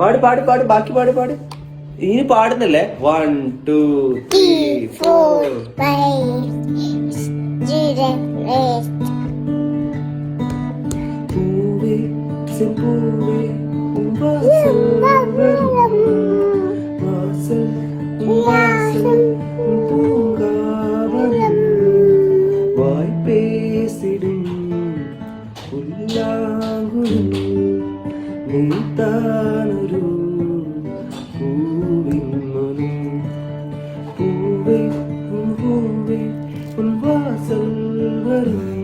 പാട് പാട് പാട് ബാക്കി പാട് പാട്. ഇനി പാടുന്നല്ലേ? വൺ ടു ത്രീ ഫോർ നീത്താനൊരു പൂവിൻ മണി പൂവേ പൂവേ ഉൻ വാസൽ വരും.